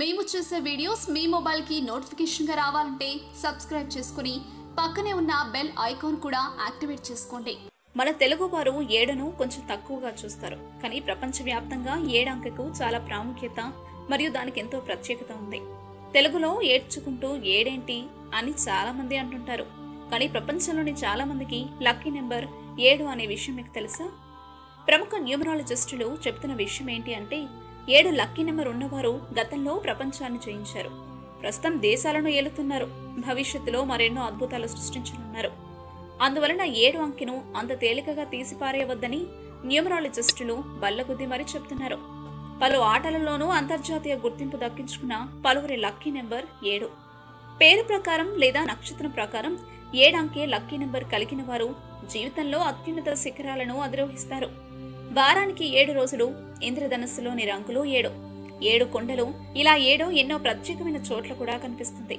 మేము చేసే వీడియోస్ మీ మొబైల్కి నోటిఫికేషన్గా రావాలంటే సబ్స్క్రైబ్ చేసుకుని పక్కనే ఉన్న బెల్ ఐకాన్ కూడా యాక్టివేట్ చేసుకోండి. మన తెలుగువారు ఏడను కొంచెం తక్కువగా చూస్తారు. కానీ ప్రపంచవ్యాప్తంగా ఏడంకెకు చాలా ప్రాముఖ్యత మరియు దానికి ఎంతో ప్రత్యేకత ఉంది. తెలుగులో ఏడ్చుకుంటూ ఏడేంటి అని చాలా మంది అంటుంటారు. కానీ ప్రపంచంలోని చాలా మందికి లక్కీ నెంబర్ ఏడు అనే విషయం మీకు తెలుసా? ప్రముఖ న్యూమరాలజిస్టులు చెప్తున్న విషయం ఏంటి అంటే ఏడు లక్కీ నెంబర్ ఉన్నవారు గతంలో ప్రపంచాన్ని జయించారు. ప్రస్తుతం దేశాలను ఏలుతున్నారు. భవిష్యత్తులో మరెన్నో అద్భుతాలు సృష్టించనున్నారు. అందువలన ఏడు అంకెను అంత తేలికగా తీసిపారేయవద్దని న్యూమరాలజిస్టులు బల్లగుద్ది మరీ చెప్తున్నారు. పలు ఆటలలోనూ అంతర్జాతీయ గుర్తింపు దక్కించుకున్న పలువురి లక్కీ నెంబర్ ఏడు. పేరు ప్రకారం లేదా నక్షత్రం ప్రకారం ఏడంకే లక్కీ నెంబర్ కలిగిన వారు జీవితంలో అత్యున్నత శిఖరాలను అధిరోహిస్తారు. వారానికి ఏడు రోజులు ఇంద్రధనస్సులోని రంగులు ఏడు. ఏడు కొండలు ఇలా ఏడో ఎన్నో ప్రత్యేకమైన చోట్ల కూడా కనిపిస్తుంది.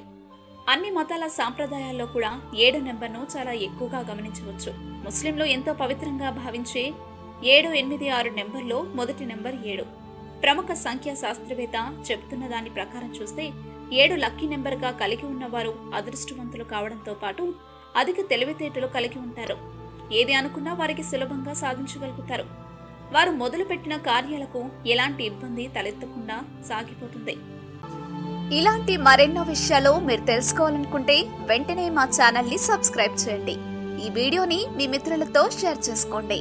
అన్ని మతాల సాంప్రదాయాల్లో కూడా ఏడు నెంబర్ను చాలా ఎక్కువగా గమనించవచ్చు. ముస్లింలు ఎంతో పవిత్రంగా భావించే ఏడు ఎనిమిది ఆరు నెంబర్లో మొదటి నెంబర్ ఏడు. ప్రముఖ సంఖ్యా శాస్త్రవేత్త చెప్తున్న దాని ప్రకారం చూస్తే ఏడు లక్కీ నెంబర్గా కలిగి ఉన్నవారు అదృష్టవంతులు కావడంతో పాటు అధిక తెలివితేటలు కలిగి ఉంటారు. ఏది అనుకున్నా వారికి సులభంగా సాధించగలుగుతారు. వారు మొదలుపెట్టిన కార్యాలకు ఎలాంటి ఇబ్బంది తలెత్తకుండా సాగిపోతుంది. ఇలాంటి మరెన్నో విషయాలు మీరు తెలుసుకోవాలనుకుంటే వెంటనే మా ఛానల్ని సబ్స్క్రైబ్ చేయండి. ఈ వీడియోని మీ మిత్రులతో షేర్ చేసుకోండి.